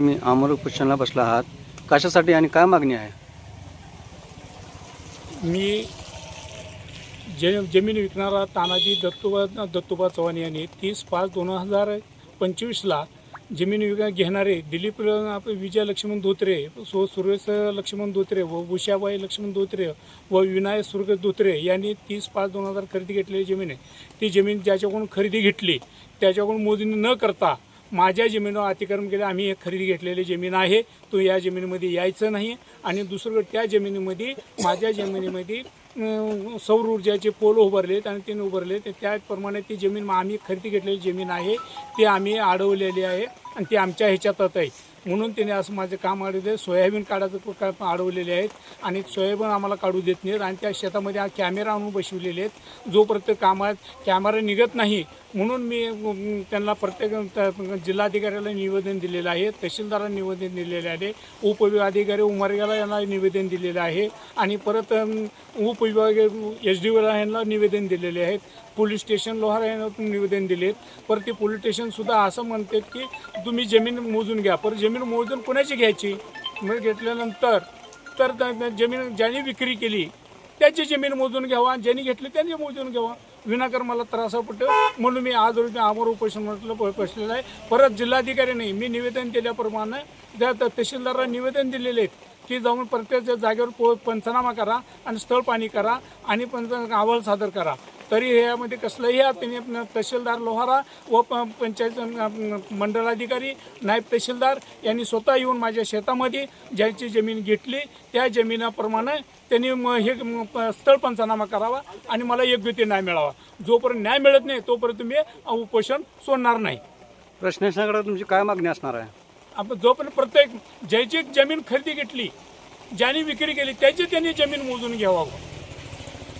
तुम्ही अमर क्वेश्चनला बसला आहात. कशासाठी आणि काय मागणी आहे? मी जे जमीन विकणारा तानाजी दत्तोबा दत्तोबा चव्हाण यांनी तीस पाच दोन हजार पंचवीसला जमीन विक घेणारे दिलीप विजय लक्ष्मण धोत्रे सो सुरेश लक्ष्मण धोत्रे व उषाबाई लक्ष्मण धोत्रे व विनायक सुर्ग धोत्रे यांनी तीस पाच दोन हजार खरेदी घेतलेली जमीन आहे. ती जमीन ज्याच्याकडून खरेदी घेतली त्याच्याकडून मोजणी न करता माझ्या जमिनीवर अतिक्रम केलं आम्ही एक खरेदी घेतलेली जमीन आहे तो या जमिनीमध्ये यायचं नाही. आणि दुसरं त्या जमिनीमध्ये माझ्या जमिनीमध्ये सौर ऊर्जाचे पोल उभारलेत आणि तीन उभारले तर त्याप्रमाणे ती जमीन आम्ही खरेदी घेतलेली जमीन आहे ती आम्ही अडवलेली आहे आणि ती आमच्या ह्याच्यातच आहे. म्हणून त्याने असं माझं काम अडवले सोयाबीन काढायचं काम अडवलेले आहेत आणि सोयाबीन आम्हाला काढू देत नाहीत आणि त्या शेतामध्ये कॅमेरा आणून बसवलेले आहेत. जो प्रत्येक कामात कॅमेरा निघत नाही म्हणून मी त्यांना प्रत्येक जिल्हाधिकाऱ्याला निवेदन दिलेलं आहे तहसीलदारांना निवेदन दिलेले आहे उपविभागाधिकारी उमरग्याला यांना निवेदन दिलेलं आहे आणि परत उपविभाग एस डी यांना निवेदन दिलेले आहेत. पोलीस स्टेशन लोहार यांना निवेदन दिलेत. पर ते पोलीस स्टेशनसुद्धा असं म्हणतात की तुम्ही जमीन मोजून घ्या. पर जमीन मोजून कोणाची घ्यायची? मग घेतल्यानंतर तर जमीन ज्यांनी विक्री केली त्याची जमीन मोजून घ्यावा. आणि ज्यांनी घेतली त्यांनी मोजून घ्यावा. विनाकर मला त्रास पडतो म्हणून मी आज रोजी आमर उपोषण म्हटलं बसलेलं आहे. परत जिल्हाधिकारी नाही मी निवेदन दिल्याप्रमाणे त्या त्या तहसीलदारांना निवेदन दिलेले आहेत की जाऊन प्रत्येक जागेवर पो पंचनामा करा आणि स्थळ पाणी करा आणि पंच अहवाल सादर करा. तरी ह्यामध्ये कसलंही त्यांनी आपलं तहसीलदार लोहारा व प पंचायत अं, मंडलाधिकारी नायब तहसीलदार यांनी स्वतः येऊन माझ्या शेतामध्ये ज्यांची जमीन घेतली त्या जमिनाप्रमाणे त्यांनी हे स्थळ पंचनामा करावा आणि मला योग्य ते न्याय मिळावा. जोपर्यंत न्याय मिळत नाही तोपर्यंत मी उपोषण सोडणार नाही. प्रश्नाकडे तुमची काय मागणी असणार आहे? आपण जोपर्यंत प्रत्येक ज्याची जमीन खरेदी घेतली ज्यांनी विक्री केली त्याची त्यांनी जमीन मोजून घ्यावं.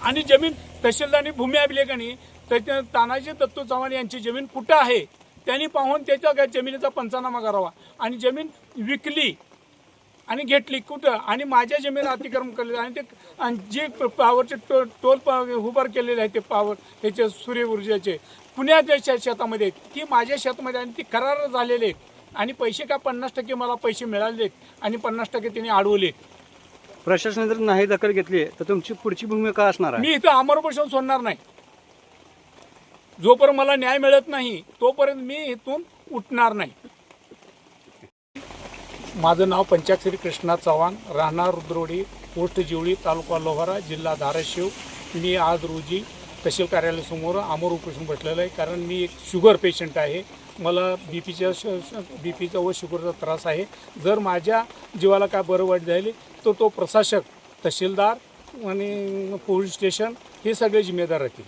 आणि जमीन तहसीलदारनी भूमी अभिलेखाने त्याच्या तानाजी दत्तू चव्हाण यांची जमीन कुठं आहे? त्यांनी पाहून त्याच्या जमिनीचा पंचनामा करावा. आणि जमीन विकली आणि घेतली. कुठं? आणि माझ्या जमीन अतिक्रमण केले. आणि ते जे पावरचे पॉवरचे टो टोल उभार केलेले आहे ते पॉवर त्याचे सूर्य ऊर्जेचे. पुण्याच्या शेतामध्ये आहेत. ती माझ्या शेतामध्ये आणि ती करार झालेले आहेत. आणि पैसे का पन्नास टक्के मला पैसे मिळाले आहेत? आणि पन्नास टक्के त्यांनी अडवले प्रशासनाने जर नाही दखल घेतली तर तुमची पुढची भूमिका असणार आहे? मी इथं अमरपोषण सोडणार नाही. जोपर्यंत मला न्याय मिळत नाही तोपर्यंत मी इथून उठणार नाही. माझं नाव पंचाक्षरी कृष्णा चव्हाण राहणार रुद्रोडी पोस्ट जिवळी तालुका लोहारा जिल्हा धाराशिव. मी आज रोजी तहसील कार्यालयासमोर अमर उपोषण बसलेलं आहे कारण मी एक शुगर पेशंट आहे. मला बी पीच्या बी पीचा व शुगरचा त्रास आहे. जर माझ्या जीवाला काय बरं वाईट झाले तर तो प्रशासक तहसीलदार आणि पोलीस स्टेशन हे सगळे जिम्मेदार राहतील.